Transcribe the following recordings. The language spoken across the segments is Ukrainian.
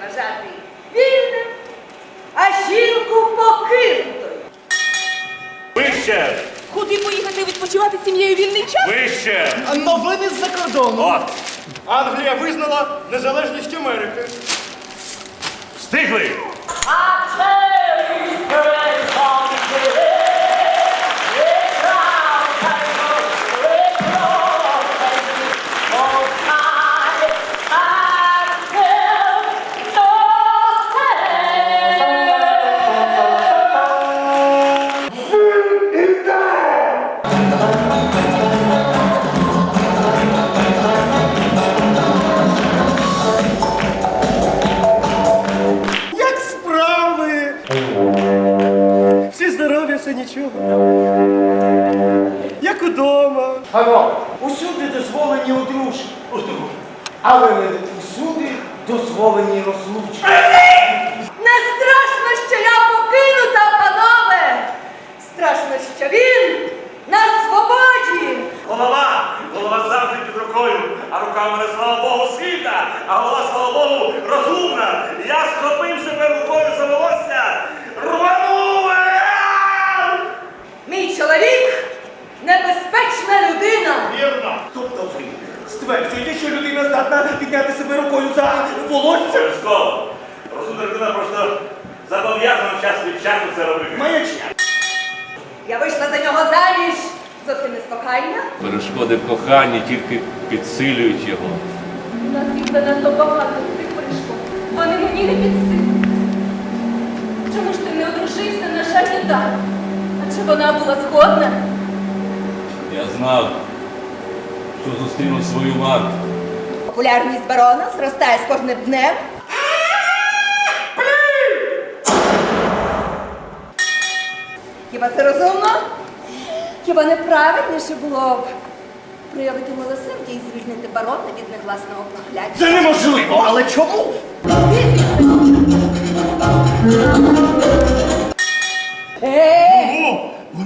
Вважати вільним, а жінку покинутою. Вище! Куди поїхати відпочивати з сім'єю вільний час? Вище! Новини з-за кордону. От! Англія визнала незалежність Америки. Встигли! Як все нічого. Як удома. Пано, усюди дозволені одружки. Але не усюди дозволені розлучки. Не страшно, що я покинута, панове! Страшно, що він на свободі! Голова! Голова завжди під рукою, а рука в мене, слава Богу, сильна, а голова, слава Богу, розумна. Я схопив себе рукою за волосся, рванув! Мій чоловік небезпечна людина! Вірно! Тобто ви стверджуєте, що людина здатна підняти себе рукою за волосся? Обов'язково. Розумна людина просто зобов'язана час від часу це робити. Маячня. Я вийшла за нього заміж зовсім не з кохання. Перешкоди в коханні тільки підсилюють його. У нас їх занадто багато цих перешкод. Вони мені не під силу. Чому ж ти не одружився на Дар? Вона була згодна? Я знав, що зустріну свою Марту. Популярність барона зростає з кожним днем. Хіба це розумно? Хіба не правильніше було б проявити милосердя і звільнити барона від негласного прокляття? Це неможливо, але чому?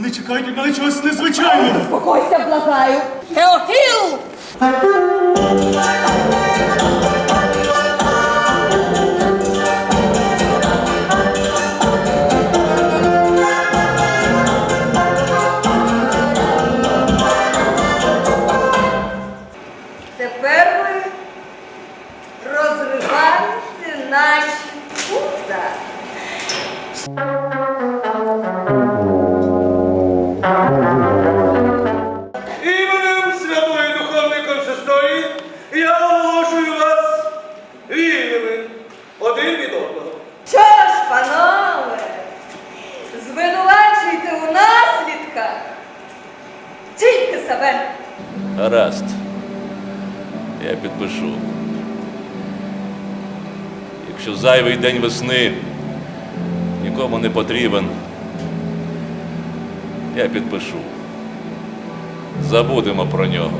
Вони чекають від мене чогось незвичайного. Успокойся, благаю! Теофіл! Тільки. Гаразд. Я підпишу. Якщо зайвий день весни нікому не потрібен, я підпишу. Забудемо про нього.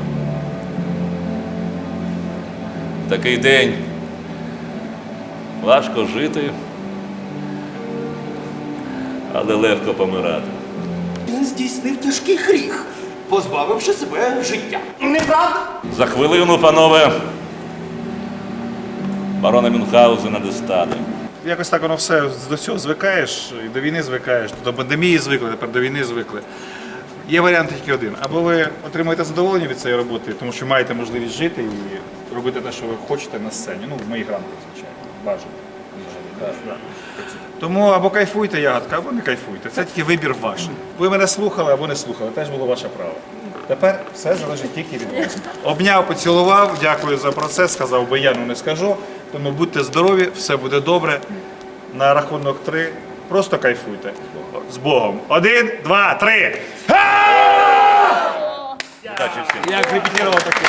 В такий день важко жити, але легко помирати. Він здійснив тяжкий гріх, позбавивши себе життя. Неправда? За хвилину, панове, барона Мюнхгаузена достане. Якось так воно все до цього звикаєш, і до війни звикаєш, до пандемії звикли, тепер до війни звикли. Є варіант тільки один. Або ви отримуєте задоволення від цієї роботи, тому що маєте можливість жити і робити те, що ви хочете на сцені. Ну, в моїх рамках, звичайно, бажано. Тому або кайфуйте, ягодка, або не кайфуйте. Це тільки вибір ваш. Ви мене слухали або не слухали, теж було ваше право. Тепер все залежить тільки від вас. Обняв, поцілував, дякую за процес, сказав би я, ну не скажу. Тому будьте здорові, все буде добре. На рахунок три. Просто кайфуйте. З Богом. Один, два, три. Удачі всім. Як репетував таке.